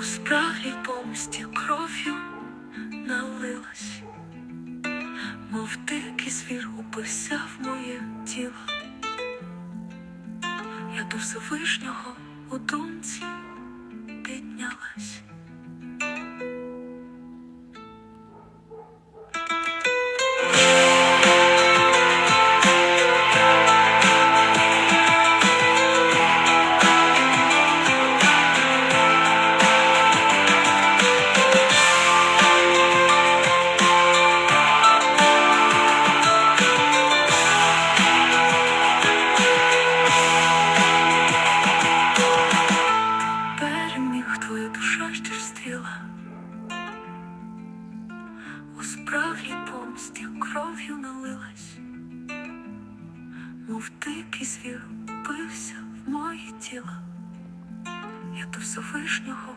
у спраглі помсті кров'ю налилась, мов дикий звір упився в моє тіло, я до Всевишнього у думці. У справжній помсті кров'ю налилась, мов дикий звір бився в моє тіло, я до Всевишнього